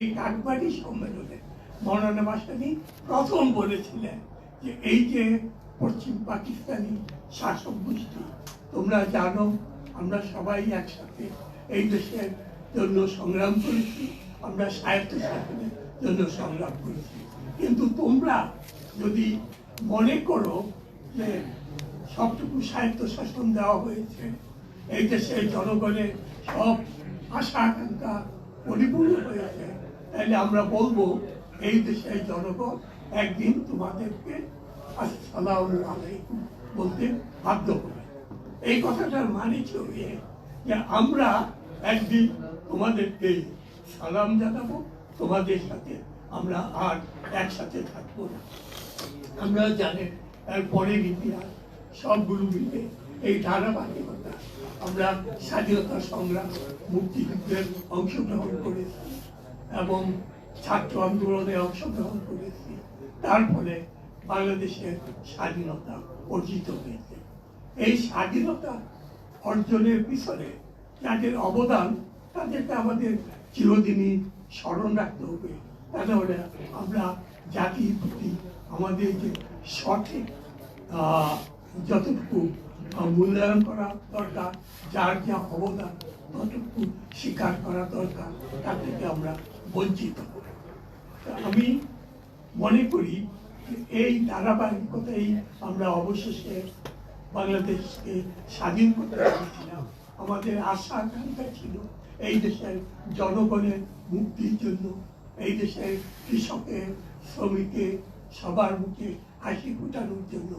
কাকবাড়ি সম্মেলনে মৌলানা প্রথম বলেছিলেন যে এই যে পশ্চিম পাকিস্তানি শাসক গোষ্ঠী, তোমরা জানো, আমরা সবাই একসাথে এই দেশের জন্য সংগ্রাম করেছি, আমরা স্বায়ত্ত শাসনের জন্য সংগ্রাম করেছি। কিন্তু তোমরা যদি মনে করো যে সবটুকু স্বায়ত্ত শাসন দেওয়া হয়েছে, এই দেশের জনগণের সব আশা আকাঙ্ক্ষা পরিপূর্ণ হয়েছে তাহলে আমরা বলব, এই দেশের জনগণ একদিন তোমাদেরকে আসসালামু বলতে বাধ্য হবে। এই কথাটার মানে হচ্ছে যে আমরা একদিন তোমাদেরকে সালাম জানাব, তোমাদের সাথে আমরা আর একসাথে থাকব না। আমরা জানেন, এর পরের ইতিহাস, সবগুলো মিলে এই ধারাবাহিকতা, আমরা স্বাধীনতা সংগ্রাম, মুক্তিযুদ্ধের অংশগ্রহণ করেছি। এবং ছাত্র আন্দোলনে অংশগ্রহণ করেছি। তার ফলে বাংলাদেশের স্বাধীনতা অর্জিত হয়েছে। এই স্বাধীনতা অর্জনের পিছনে যাদের অবদান, তাদেরকে আমাদের চিরদিনই স্মরণ রাখতে হবে। তা আমরা জাতির প্রতি আমাদের যে সঠিক যতটুকু মূল্যায়ন করা দরকার, যার যা অবদান, ততটুকু স্বীকার করা দরকার, তার থেকে আমরা বঞ্চিত। তা আমি মনে করি এই ধারাবাহিকতাই আমরা অবশেষে বাংলাদেশকে স্বাধীন করতে পেরেছিলাম আমাদের আশা আকাঙ্ক্ষা ছিল এই দেশের জনগণের মুক্তির জন্য, এই দেশের কৃষকের, শ্রমিকের সবার মুখে হাসি ফুটানোর জন্য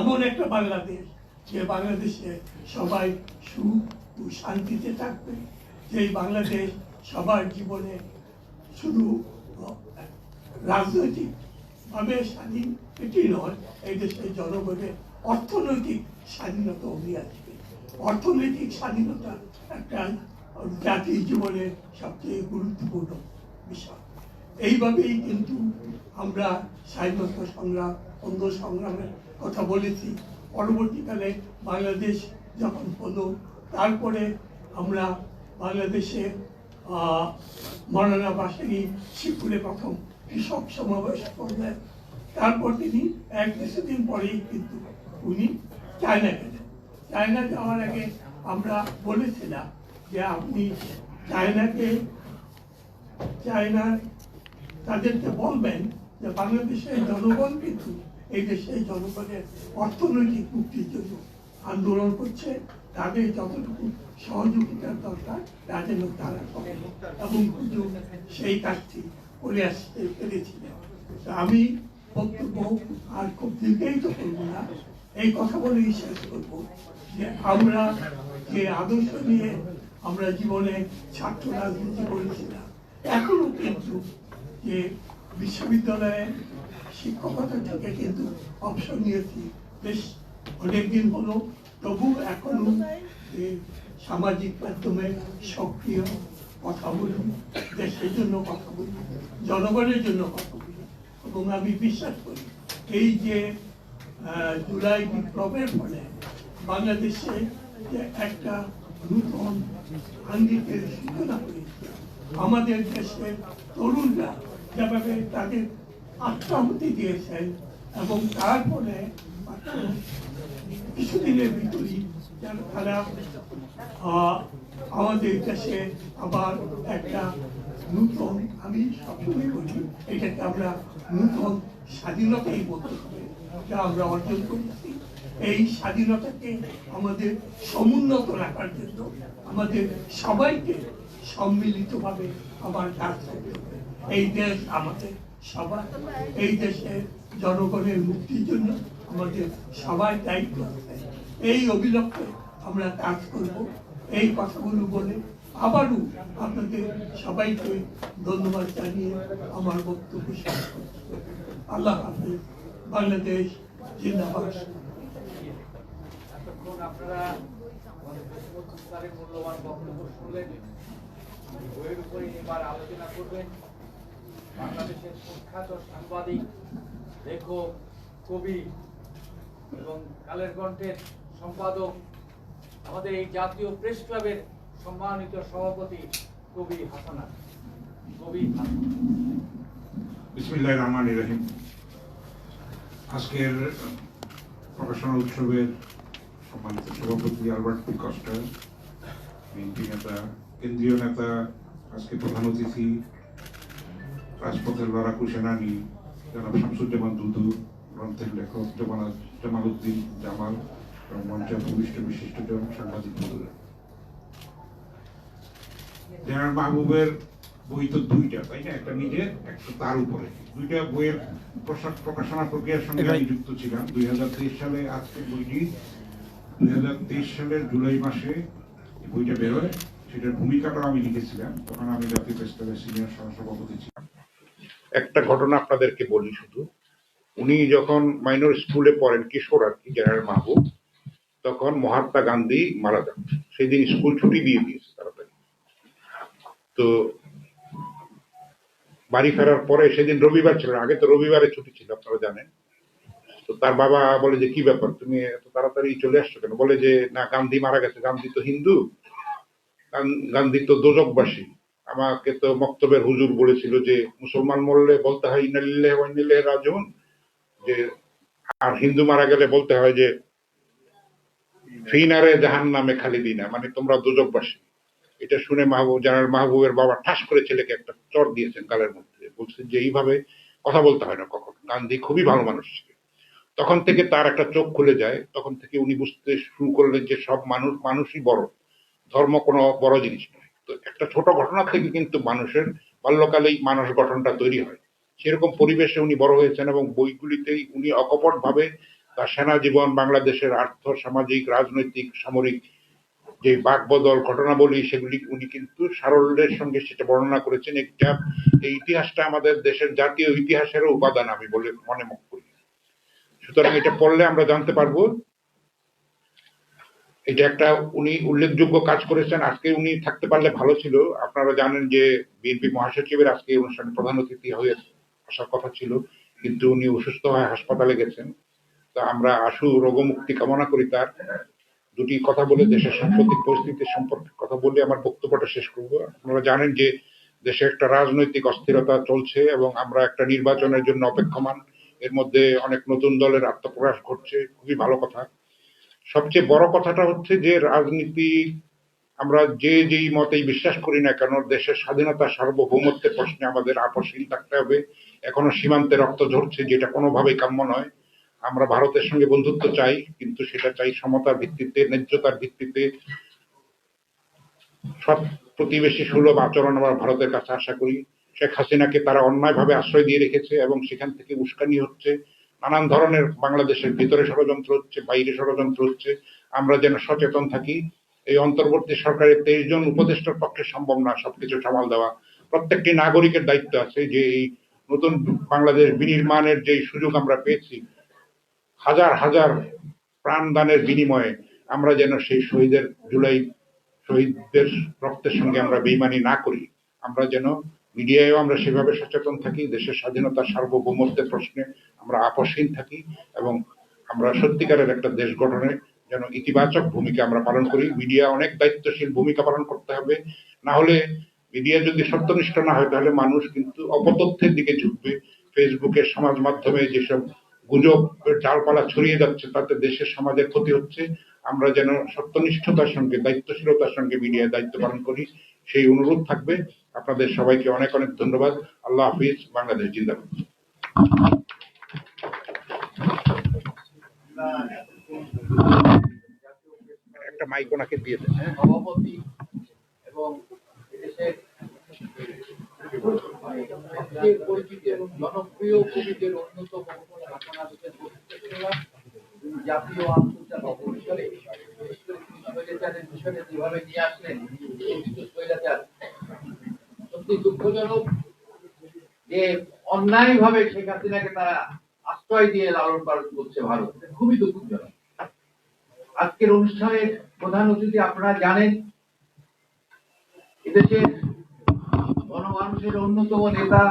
এমন একটা বাংলাদেশ যে বাংলাদেশে সবাই সুখ ও শান্তিতে থাকবে, যেই বাংলাদেশ সবার জীবনে শুধু রাজনৈতিক ভাবে স্বাধীন এটি নয়, এই দেশের জনগণের অর্থনৈতিক স্বাধীনতা অভিয়ে আসবে অর্থনৈতিক স্বাধীনতা একটা জাতির জীবনের সবচেয়ে গুরুত্বপূর্ণ বিষয়। এইভাবেই কিন্তু আমরা স্বাধীনতা সংগ্রাম অন্ধ সংগ্রামের কথা বলেছি। পরবর্তীকালে বাংলাদেশ যখন হলো, তারপরে আমরা বাংলাদেশে মৌলানা বাসানি শিবপুরে প্রথম কৃষক সমাবেশ করলেন। তারপর তিনি এক কিছুদিন পরেই কিন্তু উনি চায়না গেলেন। চায়না যাওয়ার আগে আমরা বলেছিলাম যে আপনি চায়নাকে চায়নার তাদেরকে বলবেন যে বাংলাদেশের জনগণ কিন্তু এই দেশের জনগণের অর্থনৈতিক মুক্তির জন্য আন্দোলন করছে। তাদের যতটুকু সহযোগিতার দরকার তা যেন তারা এবং সেই কাজটি করে আসতে পেরেছিলেন। আমি বক্তব্য আর খুব দীর্ঘায়িত করব না। এই কথা বলেই শেষ করব যে আমরা যে আদর্শ নিয়ে আমরা জীবনে ছাত্র রাজনীতি করেছিলাম, এখনও কিন্তু যে বিশ্ববিদ্যালয়ে শিক্ষকতা থেকে কিন্তু অবসর নিয়েছি। বেশ অনেকদিন হলো তবু এখনও সামাজিক মাধ্যমে সক্রিয় কথা বলি দেশের জন্য কথা বলি জনগণের জন্য কথা বলি এবং আমি বিশ্বাস করি, এই যে জুলাই বিপ্লবের ফলে বাংলাদেশে যে একটা নূতন আঙ্গিকের সূচনা হয়েছে, আমাদের দেশের তরুণরা যেভাবে তাদের আত্মাহুতি দিয়েছেন এবং তারপরে কিছুদিনের ভিতরই যেন তারা আমাদের দেশে আবার একটা নূতন, আমি সবসময় বলি, এটাকে আমরা নূতন স্বাধীনতাই বলতে হবে, যা আমরা অর্জন করেছি। এই স্বাধীনতাকে আমাদের সমুন্নত রাখার জন্য আমাদের সবাইকে সম্মিলিতভাবে আবার কাজ করতে হবে। এই দেশ আমাদের সবার, এই দেশের জনগণের মুক্তির জন্য আমাদের সবাই দায়িত্ব এই অভিলক্ষে আমরা কাজ করব। এই কথাগুলো বলে আবারও আপনাদের সবাইকে ধন্যবাদ জানিয়ে আমার বক্তব্য শেষ করছি। আল্লাহ হাফেজ। বাংলাদেশ জিন্দাবাদ। আপনারা মূল্যবান বক্তব্য শুনলেন। বইয়ের উপরে এবার আলোচনা করবেন। বাংলাদেশের প্রখ্যাত সাংবাদিক, লেখক, কবি এবং কালের কণ্ঠের সম্পাদক আমাদের এই জাতীয় প্রেস ক্লাবের সম্মানিত সভাপতি কবি হাসানা কবি বিসমিল্লাহ রহমান রহিম। আজকের প্রকাশনা উৎসবের সম্মানিত সভাপতি আলবার্ট পি কস্টার, বিএনপি নেতা, কেন্দ্রীয় নেতা, আজকে প্রধান অতিথি, রাজপথের লড়াকু সেনানী, জনাব শামসুজ্জামান দুদু, গ্রন্থের লেখক জামাল জামাল উদ্দিন জামাল এবং মঞ্চে ভূমিষ্ঠ বিশিষ্টজন সাংবাদিক বন্ধুরা। জেনারেল মাহবুবের বই তো দুইটা তাই না? একটা নিজের একটা তার উপরে। দুইটা বইয়ের প্রকাশনা প্রক্রিয়ার সঙ্গে আমি যুক্ত ছিলাম। দুই সালে আজকে বইটি দুই হাজার তেইশ সালের জুলাই মাসে বইটা বেরোয়। সেটার ভূমিকাটাও আমি লিখেছিলাম। তখন আমি জাতীয় প্রেস ক্লাবের সিনিয়র সহসভাপতি ছিলাম। একটা ঘটনা আপনাদেরকে বলি শুধু। উনি যখন মাইনর স্কুলে পড়েন কিশোর আর কি জেনারেল মাহবুব, তখন মহাত্মা গান্ধী মারা যান। সেদিন স্কুল ছুটি দিয়ে দিয়েছে তাড়াতাড়ি। তো বাড়ি ফেরার পরে সেদিন রবিবার ছিল আগে তো রবিবারে ছুটি ছিল, আপনারা জানেন। তো তার বাবা বলে যে, কি ব্যাপার, তুমি এত তাড়াতাড়ি চলে আসছো কেন? বলে যে, না, গান্ধী মারা গেছে, গান্ধী তো হিন্দু। গান- গান্ধী তো দোজকবাসী আমাকে তো মক্তবের হুজুর বলেছিল যে, মুসলমান মরলে বলতে হয় ইনালিল্লাহ রাজিউন। যে, আর হিন্দু মারা গেলে বলতে হয় যে ফিনারে জাহান নামে খালিদিনা মানে তোমরা দোজকবাসী। এটা শুনে মাহবুব, জানার মাহবুবের বাবা ঠাস করে ছেলেকে একটা চর দিয়েছেন গালের মধ্যে। বলছেন যে, এইভাবে কথা বলতে হয় না কখন। গান্ধী খুবই ভালো মানুষ ছিলেন। তখন থেকে তার একটা চোখ খুলে যায়। তখন থেকে উনি বুঝতে শুরু করলেন যে, সব মানুষ, মানুষই বড়। ধর্ম কোনো বড় জিনিস নয়। তো একটা ছোট ঘটনা থেকে কিন্তু মানুষের বাল্যকালেই মানুষ গঠনটা তৈরি হয়। সেরকম পরিবেশে উনি বড় হয়েছেন এবং বইগুলিতেই উনি অকপট ভাবে তার সেনা জীবন, বাংলাদেশের আর্থ, সামাজিক, রাজনৈতিক, সামরিক যে বাকবদল, ঘটনাবলী, সেগুলি উনি কিন্তু সারল্যের সঙ্গে সেটা বর্ণনা করেছেন। একটা এই ইতিহাসটা আমাদের দেশের জাতীয় ইতিহাসেরও উপাদান, আমি বলে মনে করি। সুতরাং এটা পড়লে আমরা জানতে পারব। এটা একটা উনি উল্লেখযোগ্য কাজ করেছেন। আজকে উনি থাকতে পারলে ভালো ছিল। আপনারা জানেন যে বিএনপি মহাসচিবের আজকে অনুষ্ঠানে প্রধান অতিথি হয়ে আসার কথা ছিল, কিন্তু উনি অসুস্থ হয়ে হাসপাতালে গেছেন। তা আমরা আশু রোগমুক্তি কামনা করি তার। দুটি কথা বলে দেশের সাম্প্রতিক পরিস্থিতি সম্পর্কে কথা বলে আমার বক্তব্যটা শেষ করব। আপনারা জানেন যে দেশে একটা রাজনৈতিক অস্থিরতা চলছে এবং আমরা একটা নির্বাচনের জন্য অপেক্ষমান। এর মধ্যে অনেক নতুন দলের আত্মপ্রকাশ ঘটছে, খুবই ভালো কথা। সবচেয়ে বড় কথাটা হচ্ছে যে রাজনীতি, আমরা যে যেই মতেই বিশ্বাস করি না কেন, দেশের স্বাধীনতা সার্বভৌমত্বের প্রশ্নে আমাদের আপসহীন থাকতে হবে। এখনও সীমান্তে রক্ত ঝরছে, যেটা কোনোভাবেই কাম্য নয়। আমরা ভারতের সঙ্গে বন্ধুত্ব চাই, কিন্তু সেটা চাই সমতার ভিত্তিতে, ন্যায্যতার ভিত্তিতে। সব প্রতিবেশী সুলভ আচরণ আমরা ভারতের কাছে আশা করি। শেখ হাসিনাকে তারা অন্যায়ভাবে আশ্রয় দিয়ে রেখেছে এবং সেখান থেকে উস্কানি হচ্ছে। নানান ধরনের বাংলাদেশের ভিতরে ষড়যন্ত্র হচ্ছে, বাইরে ষড়যন্ত্র হচ্ছে। আমরা যেন সচেতন থাকি। এই অন্তর্বর্তী সরকারের তেইশ জন উপদেষ্টার পক্ষে সম্ভব না সবকিছু সামাল দেওয়া। প্রত্যেকটি নাগরিকের দায়িত্ব আছে যে এই নতুন বাংলাদেশ বিনির্মাণের যে সুযোগ আমরা পেয়েছি, হাজার হাজার প্রাণদানের বিনিময়ে আমরা যেন সেই শহীদের, জুলাই শহীদদের রক্তের সঙ্গে আমরা বেইমানি না করি। আমরা যেন মিডিয়ায়ও আমরা সেভাবে সচেতন থাকি, দেশের স্বাধীনতা সার্বভৌমত্বের প্রশ্নে আমরা আপসহীন থাকি এবং আমরা সত্যিকারের একটা দেশ গঠনে যেন ইতিবাচক ভূমিকা আমরা পালন করি। মিডিয়া অনেক দায়িত্বশীল ভূমিকা পালন করতে হবে। না হলে মিডিয়া যদি সত্যনিষ্ঠ না হয় তাহলে মানুষ কিন্তু অপতথ্যের দিকে ঝুঁকবে। ফেসবুকে সমাজ মাধ্যমে যেসব গুজব ডালপালা ছড়িয়ে যাচ্ছে তাতে দেশের সমাজের ক্ষতি হচ্ছে। আমরা যেন সত্যনিষ্ঠতার সঙ্গে দায়িত্বশীলতার সঙ্গে মিডিয়া দায়িত্ব পালন করি সেই অনুরোধ থাকবে। আপনাদের সবাইকে অনেক অনেক ধন্যবাদ। আল্লাহ হাফিজ বাংলাদেশ জিন্দাবাদ। একটা মাইক ওনাকে দিয়ে দেন। হ্যাঁ সভাপতি এবং এদেশের সবচেয়ে পরিচিত এবং জনপ্রিয় কবিদের অন্যতম জাতীয় সত্যি দুঃখজনক যে অন্যায়ভাবে শেখ হাসিনাকে তারা আশ্রয় দিয়ে লালন পালন করছে ভারত খুবই দুঃখজনক আজকের অনুষ্ঠানের প্রধান অতিথি আপনারা জানেন, এদেশের গণমানুষের অন্যতম নেতা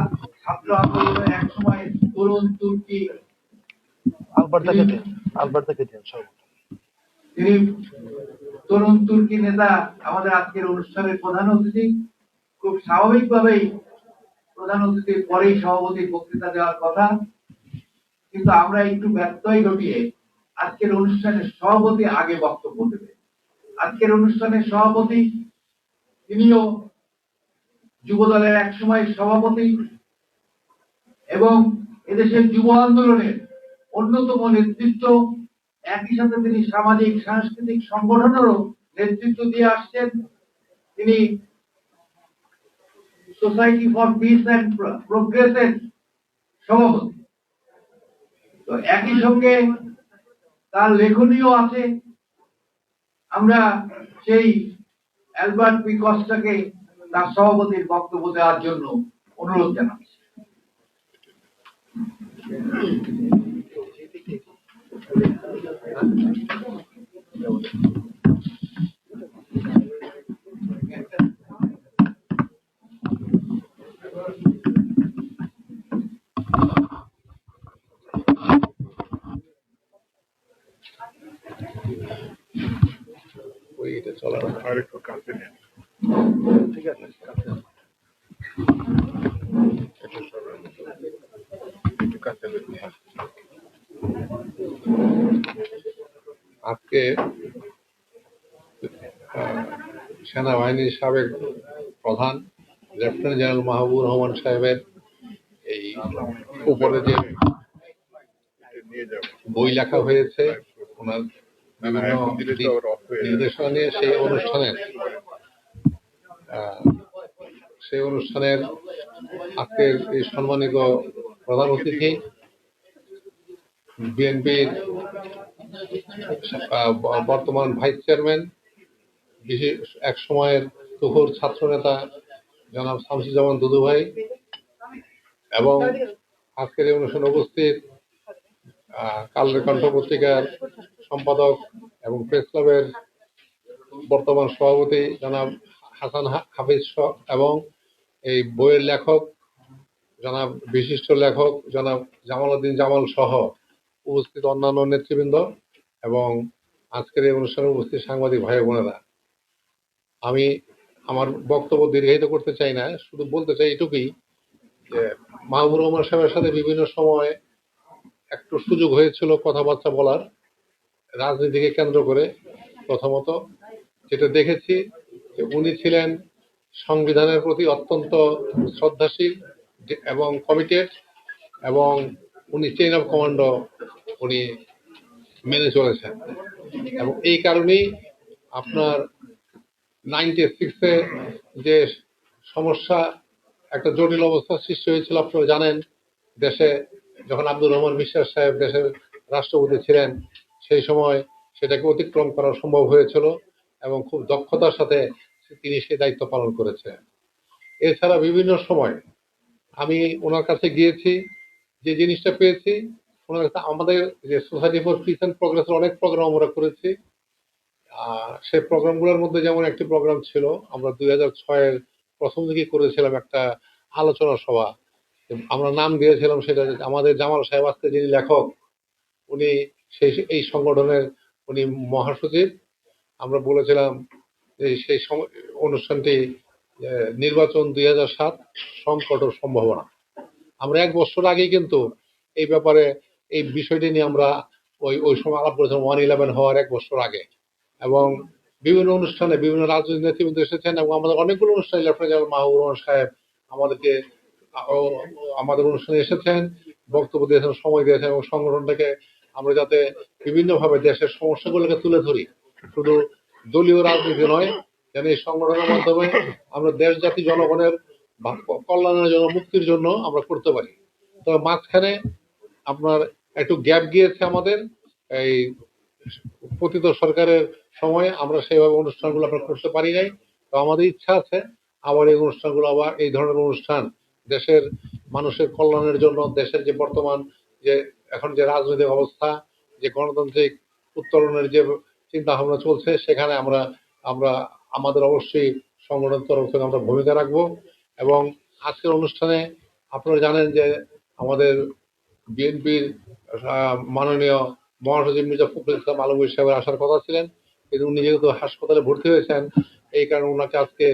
ছাত্র আন্দোলনের এক সময় তরুণ তুর্কি। তিনি তরুণ তুর্কি নেতা আমাদের আজকের অনুষ্ঠানের প্রধান অতিথি। খুব স্বাভাবিকভাবেই প্রধান অতিথির পরেই সভাপতির বক্তৃতা দেওয়ার কথা। কিন্তু আমরা একটু ব্যত্যয় ঘটিয়ে আজকের অনুষ্ঠানের সভাপতি আগে বক্তব্য দেবে। আজকের অনুষ্ঠানের সভাপতি তিনিও যুব দলের একসময় সভাপতি এবং এদেশের যুব আন্দোলনের অন্যতম নেতৃত্ব, একই সাথে তিনি সামাজিক, সাংস্কৃতিক সংগঠনেরও নেতৃত্ব দিয়ে আসছেন। তিনি সোসাইটি ফর পিস অ্যান্ড প্রোগ্রেসের সভাপতি। তো একই সঙ্গে তার লেখনীও আছে। আমরা সেই অ্যালবার্ট পি কস্টাকে তার সভাপতির বক্তব্য দেওয়ার জন্য অনুরোধ জানাচ্ছি। ওইটা চলার আর একটু কাছে নেন ঠিক আছে কাছে আনো। একটু সরান। একটু কাছে নেন। আজকে সেনাবাহিনীর সাবেক প্রধান, লেফটেন্যান্ট জেনারেল মাহবুবুর রহমান সাহেবের এই উপরে যে বই লেখা হয়েছে, ওনার। নির্দেশনা নিয়ে সেই অনুষ্ঠানের সেই অনুষ্ঠানের আজকের এই সম্মানিত প্রধান অতিথি, বিএনপির বর্তমান ভাইস চেয়ারম্যান, বিশেষ এক সময়ের তুখোর ছাত্র নেতা জনাব শামসুজ্জামান দুদু ভাই এবং আজকের এই অনুষ্ঠানে উপস্থিত কালের কণ্ঠ পত্রিকার সম্পাদক এবং প্রেস ক্লাবের বর্তমান সভাপতি জনাব হাসান হাফিজ এবং এই বইয়ের লেখক জনাব বিশিষ্ট লেখক জনাব জামাল উদ্দিন জামাল সহ উপস্থিত অন্যান্য নেতৃবৃন্দ। এবং আজকের এই অনুষ্ঠানে উপস্থিত সাংবাদিক ভাই বোনেরা, আমি আমার বক্তব্য দীর্ঘায়িত করতে চাই না, শুধু বলতে চাই এটুকুই যে মাহবুর রহমান সাহেবের সাথে বিভিন্ন সময় একটু সুযোগ হয়েছিল কথাবার্তা বলার, রাজনীতিকে কেন্দ্র করে প্রথমত যেটা দেখেছি যে উনি ছিলেন সংবিধানের প্রতি অত্যন্ত শ্রদ্ধাশীল এবং কমিটেড এবং উনি চেইন অফ কমান্ড উনি মেনে চলেছেন এবং এই কারণেই আপনার নাইনটি সিক্সে যে সমস্যা, একটা জটিল অবস্থার সৃষ্টি হয়েছিল, আপনারা জানেন, দেশে যখন আব্দুর রহমান বিশ্বাস সাহেব দেশের রাষ্ট্রপতি ছিলেন, সেই সময় সেটাকে অতিক্রম করা সম্ভব হয়েছিল এবং খুব দক্ষতার সাথে তিনি সেই দায়িত্ব পালন করেছেন। এছাড়া বিভিন্ন সময় আমি ওনার কাছে গিয়েছি, যে জিনিসটা পেয়েছি আমাদের যে সোসাইটি ফর পিস অ্যান্ড প্রোগ্রেসের অনেক প্রোগ্রাম আমরা করেছি। সেই প্রোগ্রামগুলোর মধ্যে যেমন একটি প্রোগ্রাম ছিল, আমরা দুই হাজার ছয়ের প্রথম দিকে করেছিলাম একটা আলোচনা সভা। আমরা নাম দিয়েছিলাম সেটা আমাদের জামাল সাহেব আজকে যিনি লেখক, উনি সেই, এই সংগঠনের উনি মহাসচিব। আমরা বলেছিলাম যে সেই অনুষ্ঠানটি নির্বাচন দুই হাজার সাত সংকট সম্ভাবনা। আমরা এক বছর আগেই কিন্তু এই ব্যাপারে এই বিষয়টি নিয়ে আমরা ওই ওই সময় আলাপ করেছিলাম, ওয়ান ইলেভেন হওয়ার এক বছর আগে। এবং বিভিন্ন অনুষ্ঠানে বিভিন্ন রাজনৈতিক নেতৃবৃন্দ এসেছেন এবং আমাদের অনেকগুলো অনুষ্ঠানে লেফটেন্যান্ট জেনারেল মাহবুব রহমান সাহেব আমাদেরকে আমাদের অনুষ্ঠানে এসেছেন, বক্তব্য দিয়েছেন, সময় দিয়েছেন এবং সংগঠনটাকে আমরা যাতে বিভিন্নভাবে দেশের সমস্যাগুলোকে তুলে ধরি। শুধু দলীয় রাজনীতি নয়, যেন এই সংগঠনের মাধ্যমে আমরা দেশ জাতি জনগণের কল্যাণের জন্য, মুক্তির জন্য আমরা করতে পারি। তবে মাঝখানে আপনার একটু গ্যাপ গিয়েছে আমাদের। এই পতিত সরকারের সময়ে আমরা সেইভাবে অনুষ্ঠানগুলো আমরা করতে পারি নাই। তো আমাদের ইচ্ছা আছে, আবার এই অনুষ্ঠানগুলো, আবার এই ধরনের অনুষ্ঠান দেশের মানুষের কল্যাণের জন্য, দেশের যে বর্তমান যে এখন যে রাজনৈতিক অবস্থা, যে গণতান্ত্রিক উত্তরণের যে চিন্তা ভাবনা চলছে, সেখানে আমরা আমরা, আমাদের অবশ্যই সংগঠনের তরফ থেকে আমরা ভূমিকা রাখব। এবং আজকের অনুষ্ঠানে আপনারা জানেন যে আমাদের বিএনপির মাননীয় মহাসচিব মির্জা ফখরুল ইসলাম আলমগীর সাহেবের আসার কথা ছিলেন। কিন্তু উনি যেহেতু হাসপাতালে ভর্তি হয়েছেন, এই কারণে ওনাকে আজকে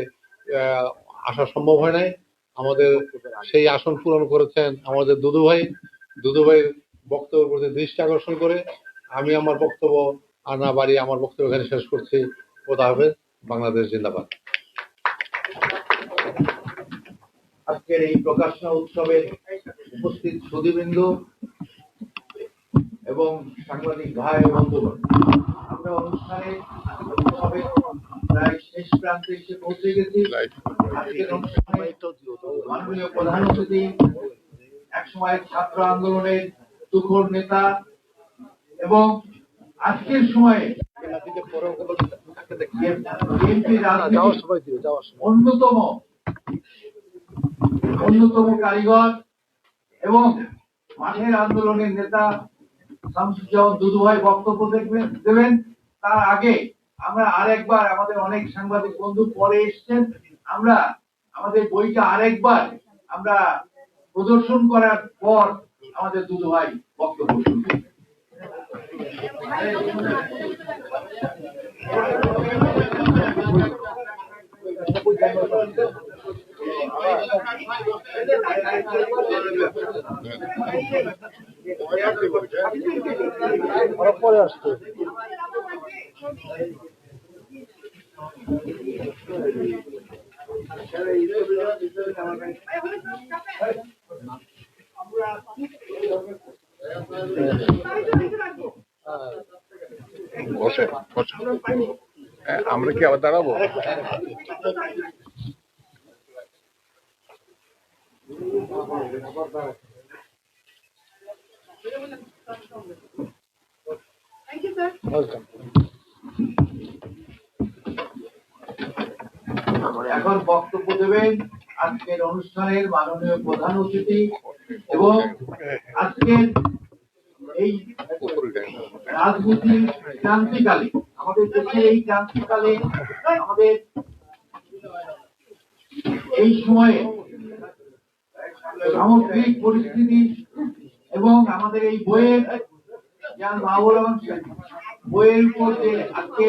আসা সম্ভব হয় নাই। আমাদের সেই আসন পূরণ করেছেন আমাদের দুদু ভাই। দুদু ভাইয়ের বক্তব্যের প্রতি দৃষ্টি আকর্ষণ করে আমি আমার বক্তব্য আনা বাড়ি আমার বক্তব্য এখানে শেষ করছি। খোদা হাফেজ, বাংলাদেশ জিন্দাবাদ। আজকের এই প্রকাশনা উৎসবের উপস্থিত সুদীবৃন্দ এবং সাংবাদিক ভাই বন্ধুগণ আমরা অনুষ্ঠানে প্রায় শেষ প্রান্তে এসে পৌঁছে গেছি। আজকের অনুষ্ঠানে মাননীয় প্রধান অতিথি একসময় ছাত্র আন্দোলনের তুখোর নেতা এবং আজকের সময়ে অন্যতম অন্যতম কারিগর এবং মাঠের আন্দোলনের নেতা শামসুজ্জামান দুদু বক্তব্য দেখবেন, দেবেন। তার আগে আমরা আরেকবার আমাদের অনেক সাংবাদিক বন্ধু পরে এসছেন। আমরা আমাদের বইটা আরেকবার আমরা প্রদর্শন করার পর আমাদের দুদু ভাই বক্তব্য শুনবেন। পরে আসছে বসে আমরা কি আবার দাঁড়াবো? ওয়েলকাম এখন বক্তব্য দেবেন আজকের অনুষ্ঠানের মাননীয় প্রধান অতিথি এবং আজকের এই রাজনীতির ক্রান্তিকালে, আমাদের দেশের এই ক্রান্তিকালে, আমাদের এই সময়ে সামগ্রিক পরিস্থিতি এবং আমাদের এই বইয়ের যার মাহবুল রহমান সাহেব, বইয়ের উপর যে আজকে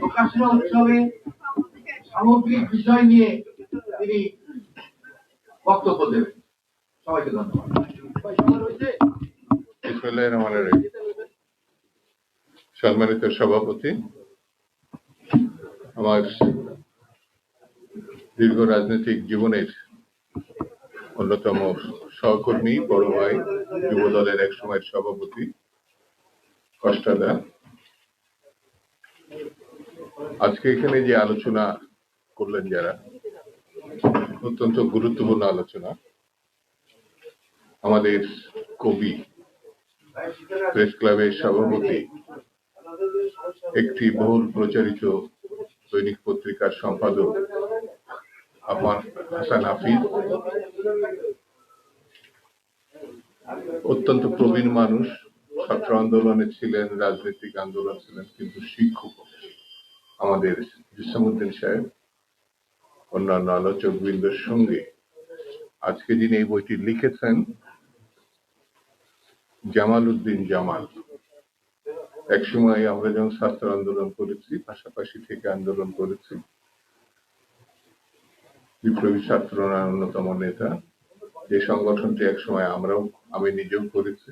প্রকাশনা উৎসবে সামগ্রিক বিষয় নিয়ে তিনি বক্তব্য দেবেন। সবাইকে ধন্যবাদ। সম্মানিত সভাপতি, আমার দীর্ঘ রাজনৈতিক জীবনের অন্যতম সহকর্মী, বড় ভাই যুব দলের এক সময়ের সভাপতি কষ্টাদা আজকে এখানে যে আলোচনা করলেন যারা, অত্যন্ত গুরুত্বপূর্ণ আলোচনা। আমাদের কবি, প্রেস ক্লাবের সভাপতি, একটি বহুল প্রচারিত দৈনিক পত্রিকার সম্পাদক আমার হাসান হাফিজ। অত্যন্ত প্রবীণ মানুষ ছাত্র আন্দোলনে ছিলেন, রাজনৈতিক আন্দোলন ছিলেন, কিন্তু শিক্ষক আমাদের জিসামুদ্দিন সাহেব, অন্যান্য আলোচক বৃন্দের সঙ্গে আজকে যিনি এই বইটি লিখেছেন জামাল উদ্দিন জামাল। একসময় আমরা যখন ছাত্র আন্দোলন করেছি, পাশাপাশি থেকে আন্দোলন করেছি, বিপ্লবী ছাত্ররা অন্যতম নেতা, যে সংগঠনটি একসময় আমরাও, আমি নিজেও করেছি।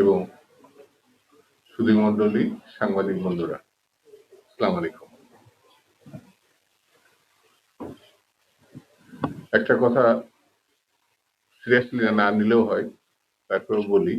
এবং সুধীমণ্ডলী সাংবাদিক বন্ধুরা আসসালাম আলাইকুম। একটা কথা সিরিয়াসলি না নিলেও হয় তারপরেও বলি